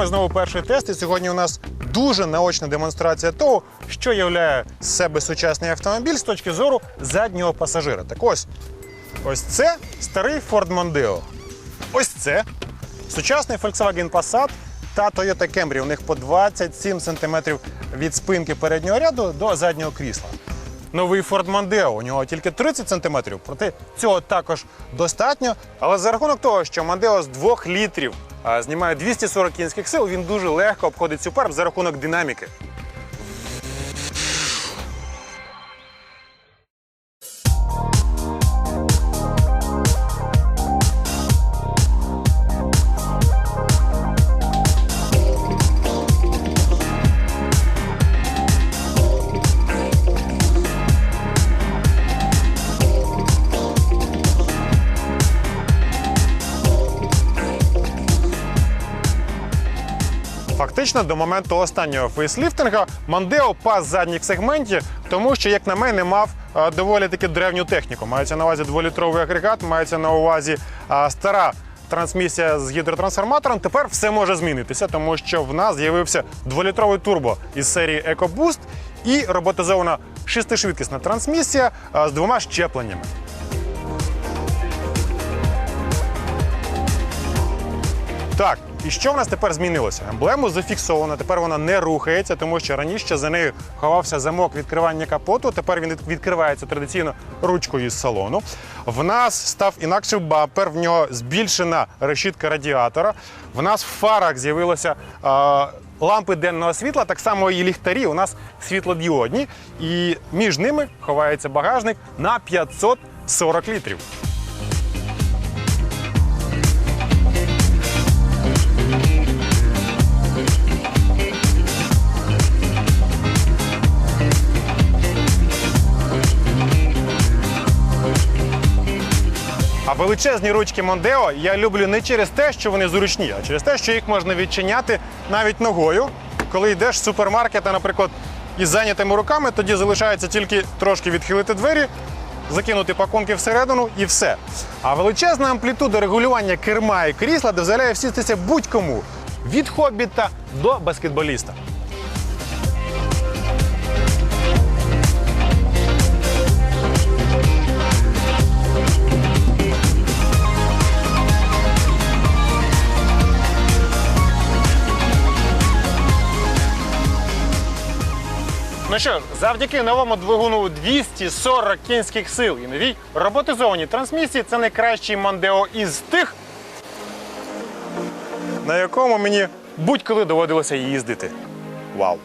вами знову перший тест. І сьогодні у нас дуже наочна демонстрація того, що являє з себе сучасний автомобіль з точки зору заднього пасажира. Так ось, ось це старий Ford Mondeo. Ось це сучасний Volkswagen Passat та Toyota Camry. У них по 27 см від спинки переднього ряду до заднього крісла. Новий Ford Mondeo, у нього тільки 30 см, проте цього також достатньо. Але за рахунок того, що Mondeo з 2 літрів знімає 240 кінських сил, він дуже легко обходить Superb за рахунок динаміки. Фактично до моменту останнього фейсліфтинга Мандео пас задніх сегменті, тому що, як на мене, мав е, доволі таки древню техніку. Мається на увазі дволітровий агрегат, мається на увазі стара трансмісія з гідротрансформатором. Тепер все може змінитися, тому що в нас з'явився дволітровий турбо із серії EcoBoost і роботизована шестишвидкісна трансмісія з двома щепленнями. Так, і що в нас тепер змінилося? Емблему зафіксовано, тепер вона не рухається, тому що раніше за нею ховався замок відкривання капоту. Тепер він відкривається традиційно ручкою з салону. В нас став інакший бампер, в нього збільшена решітка радіатора. В нас в фарах з'явилося. Лампи денного світла, так само і ліхтарі у нас світлодіодні, і між ними ховається багажник на 540 літрів. А величезні ручки Мондео я люблю не через те, що вони зручні, а через те, що їх можна відчиняти навіть ногою. Коли йдеш з супермаркета, наприклад, із зайнятими руками, тоді залишається тільки трошки відхилити двері, закинути пакунки всередину і все. А величезна амплітуда регулювання керма і крісла дозволяє всістися будь-кому від хобіта до баскетболіста. Ну що завдяки новому двигуну 240 кінських сил і новій роботизованій трансмісії це найкращий Мандео із тих, на якому мені будь-коли доводилося їздити. Вау!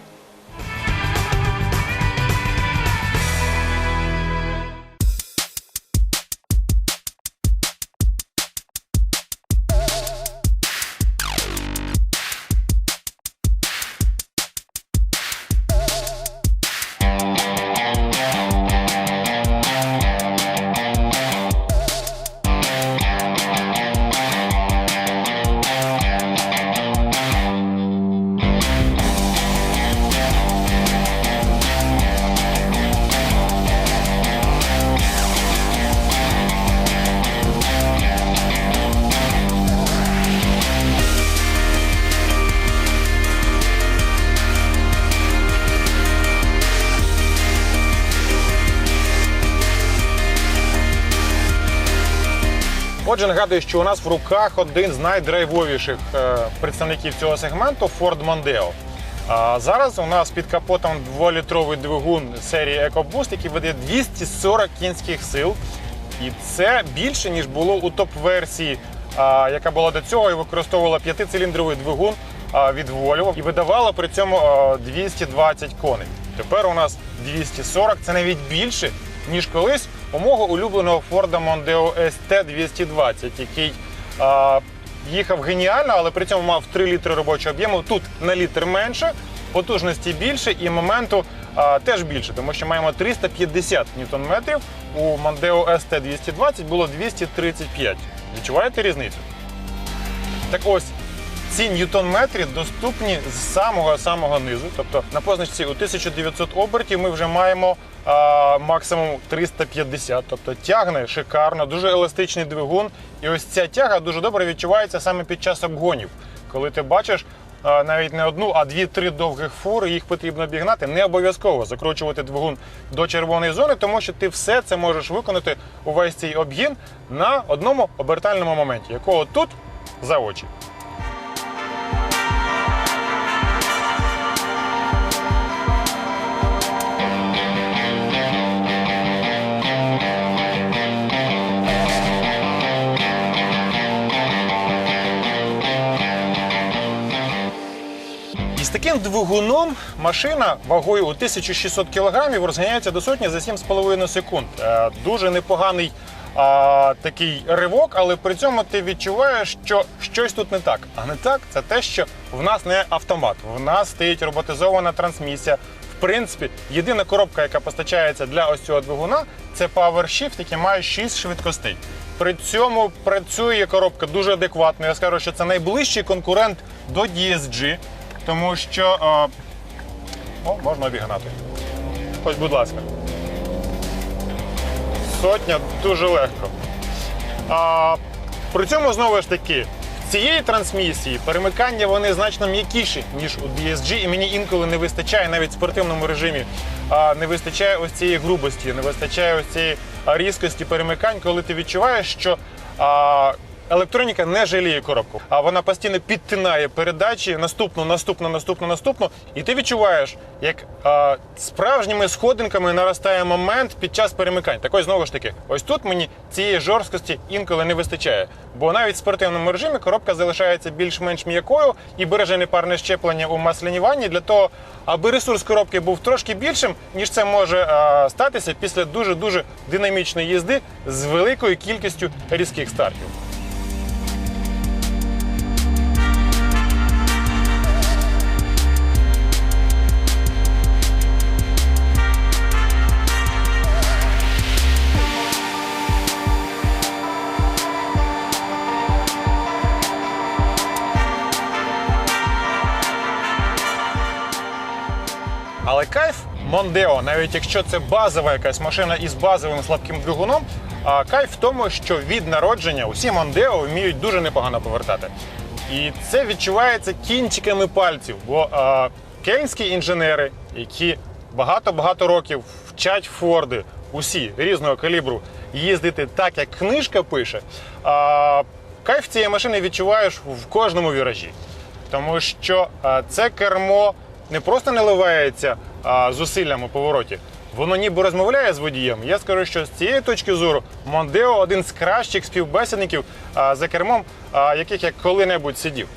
Отже, нагадую, що у нас в руках один з найдрайвовіших е, представників цього сегменту Ford Mondeo. А зараз у нас під капотом 2-літровий двигун серії EcoBoost, який веде 240 кінських сил. І це більше, ніж було у топ-версії, яка була до цього і використовувала п'ятициліндровий двигун від Volvo і видавала при цьому 220 коней. Тепер у нас 240, це навіть більше, ніж колись у мого улюбленого Ford Mondeo ST220, який а, їхав геніально, але при цьому мав 3 літри робочого об'єму. Тут на літр менше, потужності більше і моменту а, теж більше, тому що маємо 350 ньютон-метрів. У Mondeo ST220 було 235. Відчуваєте різницю? Так ось. Ці ньютон-метри доступні з самого самого низу. Тобто на позначці у 1900 обертів ми вже маємо а, максимум 350. Тобто тягне шикарно, дуже еластичний двигун. І ось ця тяга дуже добре відчувається саме під час обгонів, коли ти бачиш навіть не одну, а дві-три довгих фури. Їх потрібно обігнати. Не обов'язково закручувати двигун до червоної зони, тому що ти все це можеш виконати увесь цей обгін на одному обертальному моменті, якого тут за очі. Таким двигуном машина вагою у 1600 кг розганяється до сотні за 7,5 секунд. Е, Дуже непоганий а, такий ривок, але при цьому ти відчуваєш, що щось тут не так. А не так це те, що в нас не автомат. В нас стоїть роботизована трансмісія. В принципі, єдина коробка, яка постачається для ось цього двигуна, це PowerShift, який має 6 швидкостей. При цьому працює коробка дуже адекватно. Я скажу, що це найближчий конкурент до DSG, тому що а, о, можна обігнати. Ось, будь ласка. Сотня дуже легко. А, при цьому знову ж таки. в Цієї трансмісії перемикання вони значно м'якіші, ніж у DSG, і мені інколи не вистачає навіть в спортивному режимі. А, не вистачає ось цієї грубості, не вистачає ось цієї різкості перемикань, коли ти відчуваєш, що а, електроніка не жаліє коробку, а вона постійно підтинає передачі наступну, наступну, наступну, наступну, і ти відчуваєш, як а, справжніми сходинками наростає момент під час перемикань. Так знову ж таки, ось тут мені цієї жорсткості інколи не вистачає. Бо навіть в спортивному режимі коробка залишається більш-менш м'якою і береже непарне щеплення у масляні ванні для того, аби ресурс коробки був трошки більшим, ніж це може а, статися після дуже дуже динамічної їзди з великою кількістю різких стартів. Мондео, навіть якщо це базова якась машина із базовим слабким двигуном, а кайф в тому, що від народження усі Мондео вміють дуже непогано повертати. І це відчувається кінчиками пальців, бо а, кельнські інженери, які багато-багато років вчать Форди, усі різного калібру, їздити так, як книжка пише, а, кайф цієї машини відчуваєш в кожному віражі. Тому що а, це кермо не просто наливається а, зусиллям у повороті, воно ніби розмовляє з водієм. Я скажу, що з цієї точки зору Мондео один з кращих співбесідників за кермом, яких я коли-небудь сидів.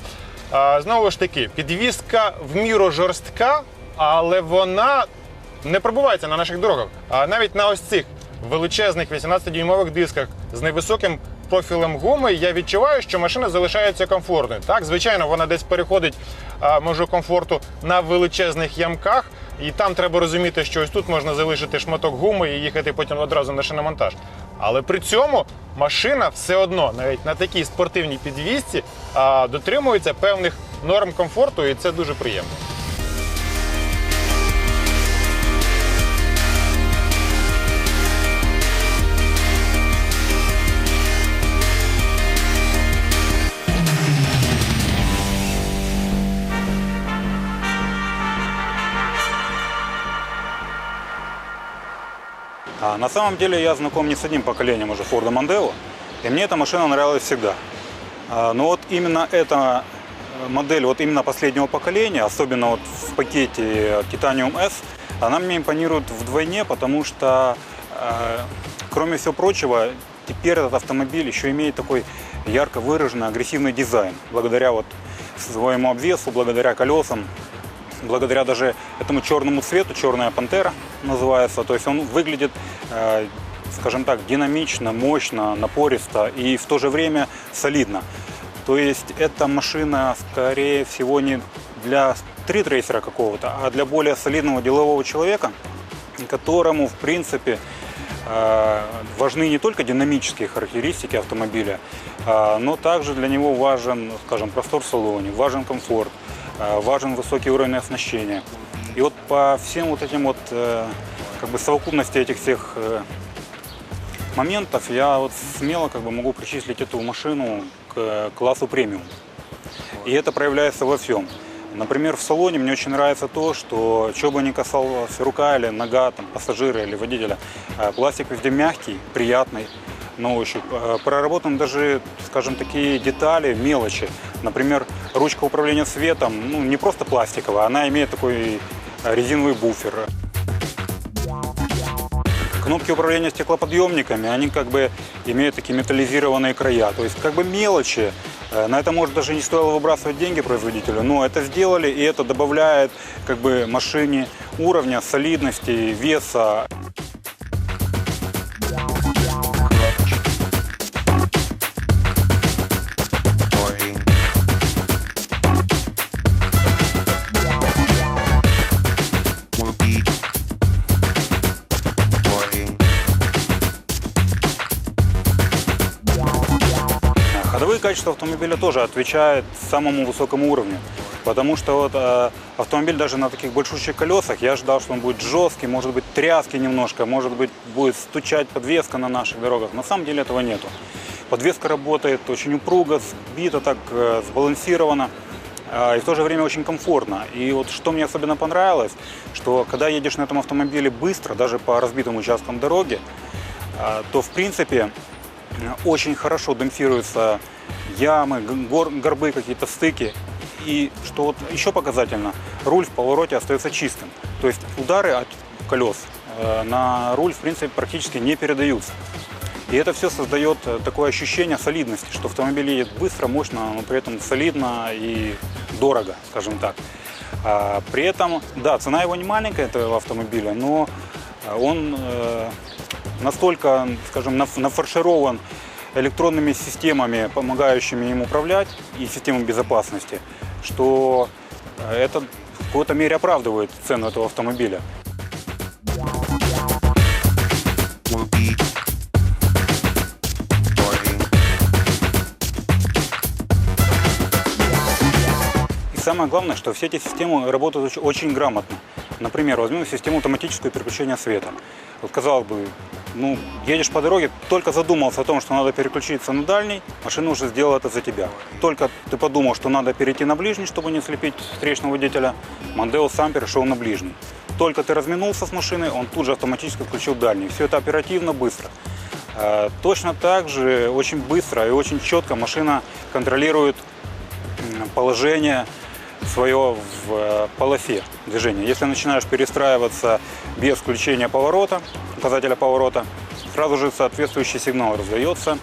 Знову ж таки, підвізка в міру жорстка, але вона не пробувається на наших дорогах. А навіть на ось цих величезних 18-дюймових дисках з невисоким профілем гуми я відчуваю, що машина залишається комфортною. Так, звичайно, вона десь переходить а, межу комфорту на величезних ямках, і там треба розуміти, що ось тут можна залишити шматок гуми і їхати потім одразу на шиномонтаж. Але при цьому машина все одно, навіть на такій спортивній підвісці, дотримується певних норм комфорту, і це дуже приємно. На самом деле я знаком не с одним поколением уже Ford Mondeo, и мне эта машина нравилась всегда. А, Но вот именно эта э, модель, вот именно последнего поколения, особенно вот в пакете Titanium S, она мне импонирует вдвойне, потому что, э, кроме всего прочего, теперь этот автомобиль еще имеет такой ярко выраженный агрессивный дизайн, благодаря вот своему обвесу, благодаря колесам, благодаря даже этому черному цвету, черная пантера называется. То есть он выглядит, э, скажем так, динамично, мощно, напористо и в то же время солидно. То есть эта машина, скорее всего, не для стритрейсера какого-то, а для более солидного делового человека, которому, в принципе, э, важны не только динамические характеристики автомобиля, а, но также для него важен, скажем, простор в салоне, важен комфорт, э, важен высокий уровень оснащения. И вот по всем вот этим вот э, как бы совокупности этих всех э, моментов я вот смело как бы могу причислить эту машину к классу премиум. И это проявляется во всем. Например, в салоне мне очень нравится то, что что бы ни касалось рука или нога, там, пассажира или водителя, э, пластик везде мягкий, приятный на ощупь. Э, Проработаны даже, скажем, такие детали, мелочи. Например, ручка управления светом, ну, не просто пластиковая, она имеет такой э, резиновый буфер. Кнопки управления стеклоподъемниками, они как бы имеют такие металлизированные края. То есть как бы мелочи. Э, На это, может, даже не стоило выбрасывать деньги производителю, но это сделали, и это добавляет как бы машине уровня, солидности, веса. Качества автомобиля тоже отвечают самому высокому уровню. Потому что вот э, автомобиль даже на таких большущих колесах, я ожидал, что он будет жесткий, может быть тряский немножко, может быть будет стучать подвеска на наших дорогах. На самом деле этого нету. Подвеска работает очень упруго, сбито так, э, сбалансировано. э, И в то же время очень комфортно. И вот что мне особенно понравилось, что когда едешь на этом автомобиле быстро, даже по разбитым участкам дороги, э, то в принципе очень хорошо демпфируются ямы, гор- горбы, какие-то стыки. И что вот еще показательно, руль в повороте остается чистым. То есть удары от колес э, на руль, в принципе, практически не передаются. И это все создает э, такое ощущение солидности, что автомобиль едет быстро, мощно, но при этом солидно и дорого, скажем так. А, При этом, да, цена его не маленькая, этого автомобиля, но э, он настолько, скажем, наф- нафарширован электронными системами, помогающими им управлять, и системой безопасности, что э, это в какой-то мере оправдывает цену этого автомобиля. Самое главное, что все эти системы работают оч- очень грамотно. Например, возьмем систему автоматического переключения света. Вот казалось бы, ну, едешь по дороге, только задумался о том, что надо переключиться на дальний, машина уже сделала это за тебя. Только ты подумал, что надо перейти на ближний, чтобы не слепить встречного водителя, Мандео сам перешел на ближний. Только ты разминулся с машиной, он тут же автоматически включил дальний. Все это оперативно, быстро. Э, Точно так же очень быстро и очень четко машина контролирует положение свое в э, полосе движения. Если начинаешь перестраиваться без включения поворота, указателя поворота, сразу же соответствующий сигнал раздается,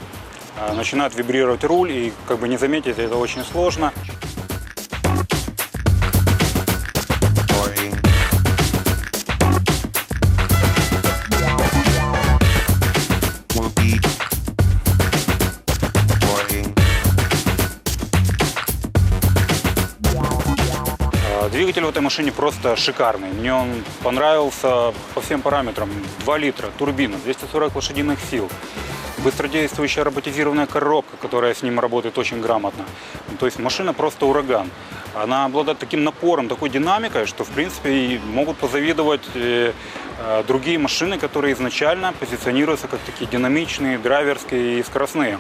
э, начинает вибрировать руль, и как бы не заметить это очень сложно. Двигатель в этой машине просто шикарный. Мне он понравился по всем параметрам. 2 литра, турбина, 240 лошадиных сил. Быстродействующая роботизированная коробка, которая с ним работает очень грамотно. То есть машина просто ураган. Она обладает таким напором, такой динамикой, что в принципе и могут позавидовать э, э, другие машины, которые изначально позиционируются как такие динамичные, драйверские и скоростные.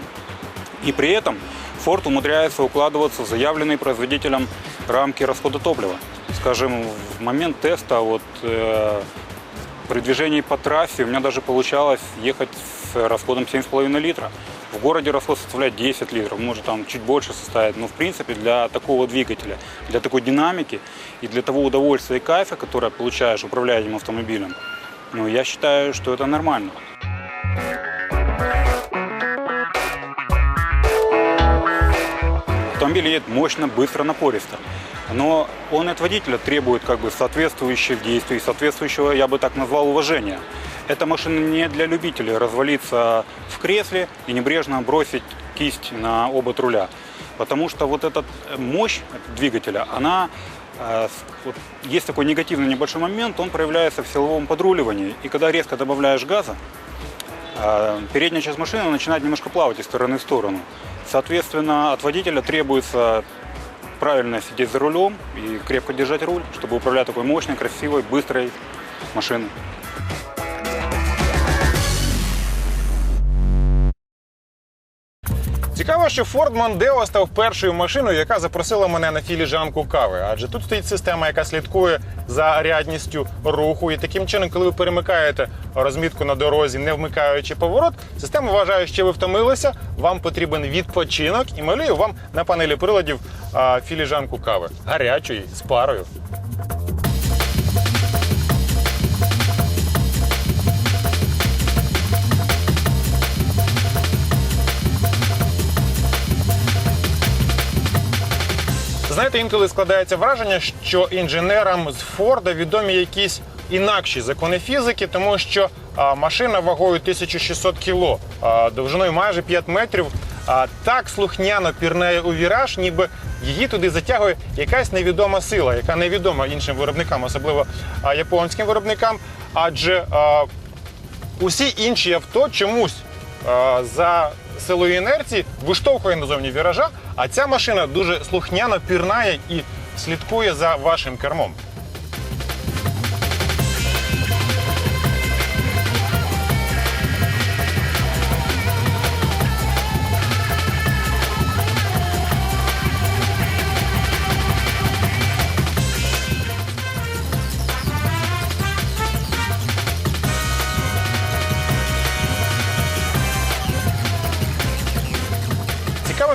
И при этом Ford умудряется укладываться в заявленные производителем рамки расхода топлива. Скажем, в момент теста вот, э, при движении по трассе у меня даже получалось ехать с расходом 7,5 литра. В городе расход составляет 10 литров, может там чуть больше составит. Но в принципе для такого двигателя, для такой динамики и для того удовольствия и кайфа, которое получаешь, управляя этим автомобилем, ну, я считаю, что это нормально. Едет мощно, быстро, напористо. Но он от водителя требует как бы соответствующих действий, соответствующего, я бы так назвал, уважения. Эта машина не для любителей развалиться в кресле и небрежно бросить кисть на обод руля. Потому что вот эта мощь двигателя, она э, вот есть такой негативный небольшой момент, он проявляется в силовом подруливании. И когда резко добавляешь газа, а, передняя часть машины начинает немножко плавать из стороны в сторону. Соответственно, от водителя требуется правильно сидеть за рулем и крепко держать руль, чтобы управлять такой мощной, красивой, быстрой машиной. Цікаво, що Ford Mondeo став першою машиною, яка запросила мене на філіжанку кави. Адже тут стоїть система, яка слідкує за рядністю руху. І таким чином, коли ви перемикаєте розмітку на дорозі, не вмикаючи поворот, система вважає, що ви втомилися, вам потрібен відпочинок і малює вам на панелі приладів філіжанку кави гарячої з парою. Знаєте, інколи складається враження, що інженерам з Форда відомі якісь інакші закони фізики, тому що машина вагою 1600 кг, а, довжиною майже 5 метрів, так слухняно пірнає у віраж, ніби її туди затягує якась невідома сила, яка невідома іншим виробникам, особливо японським виробникам. Адже усі інші авто чомусь за силою інерції виштовхує назовні віража, а ця машина дуже слухняно пірнає і слідкує за вашим кермом.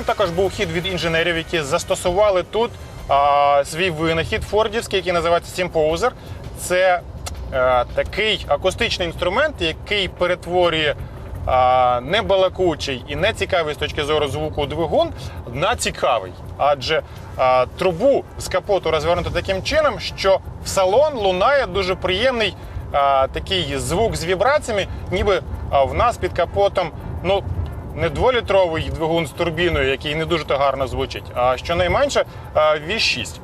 Цікавим також був хід від інженерів, які застосували тут а, свій винахід фордівський, який називається Simposer. Це е, такий акустичний інструмент, який перетворює а, небалакучий і нецікавий з точки зору звуку двигун на цікавий. Адже а, трубу з капоту розвернуто таким чином, що в салон лунає дуже приємний а, такий звук з вібраціями, ніби а, в нас під капотом. ну, не дволітровий двигун з турбіною, який не дуже то гарно звучить, а щонайменше а, V6.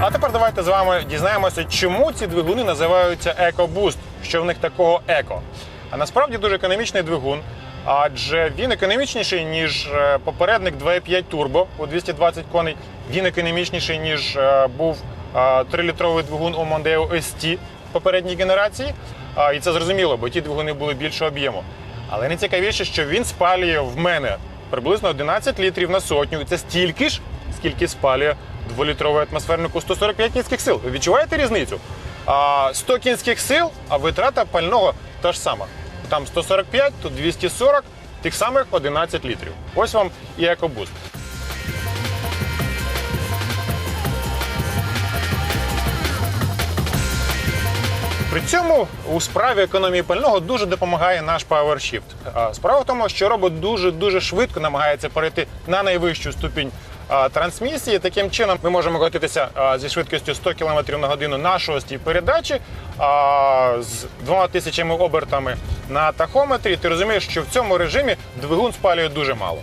А тепер давайте з вами дізнаємося, чому ці двигуни називаються EcoBoost, що в них такого еко. А насправді дуже економічний двигун, адже він економічніший, ніж е, попередник 2.5 Turbo у 220 коней. Він економічніший, ніж е, був е, 3-літровий двигун у Mondeo ST попередньої генерації. І це зрозуміло, бо ті двигуни були більшого об'єму. Але найцікавіше, що він спалює в мене приблизно 11 літрів на сотню. І це стільки ж, скільки спалює дволітровий атмосферник у 145 кінських сил. Ви відчуваєте різницю? 100 кінських сил, а витрата пального та ж сама. Там 145, тут 240, тих самих 11 літрів. Ось вам і екобуст. При цьому у справі економії пального дуже допомагає наш PowerShift. Справа в тому, що робот дуже дуже швидко намагається перейти на найвищу ступінь трансмісії. Таким чином ми можемо котитися зі швидкістю 100 км на годину на шостій передачі з двома тисячами обертами на тахометрі. Ти розумієш, що в цьому режимі двигун спалює дуже мало.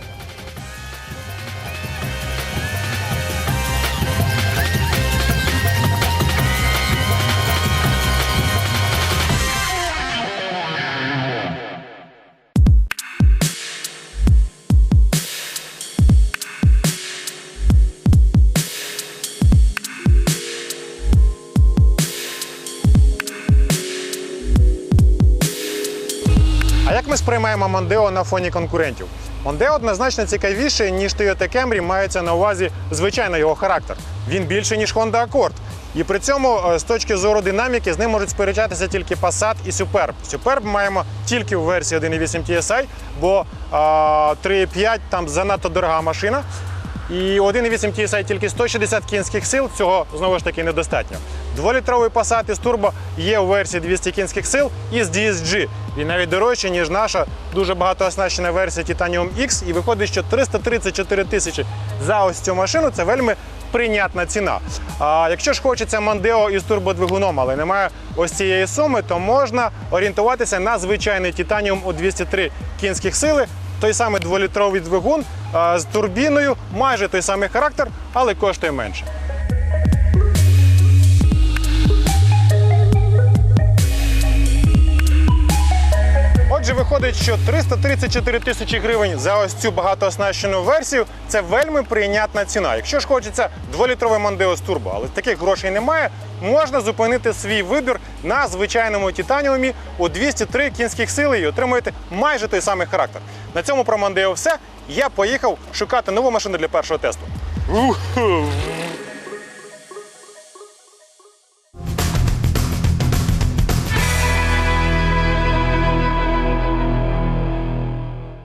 Сприймаємо Mondeo на фоні конкурентів? Mondeo однозначно цікавіше, ніж Toyota Camry, мається на увазі звичайно його характер. Він більше, ніж Honda Accord. І при цьому е, з точки зору динаміки з ним можуть сперечатися тільки Passat і Superb. Superb маємо тільки в версії 1.8 TSI, бо а, 3.5 там занадто дорога машина. І 1.8 TSI тільки 160 кінських сил, цього знову ж таки недостатньо. Дволітровий Passat із турбо є у версії 200 кінських сил і з DSG. Він навіть дорожчий, ніж наша дуже багато оснащена версія Titanium X. І виходить, що 334 тисячі за ось цю машину це вельми прийнятна ціна. А якщо ж хочеться Mondeo із турбодвигуном, але немає ось цієї суми, то можна орієнтуватися на звичайний Titanium у 203 кінських сили. Той самий дволітровий двигун з турбіною, майже той самий характер, але коштує менше. Отже, виходить, що 334 тисячі гривень за ось цю багатооснащену версію це вельми прийнятна ціна. Якщо ж хочеться 2-літровий Mondeo з турбо, але таких грошей немає, можна зупинити свій вибір на звичайному титаніумі у 203 кінських сили і отримуєте майже той самий характер. На цьому про Mondeo все. Я поїхав шукати нову машину для першого тесту.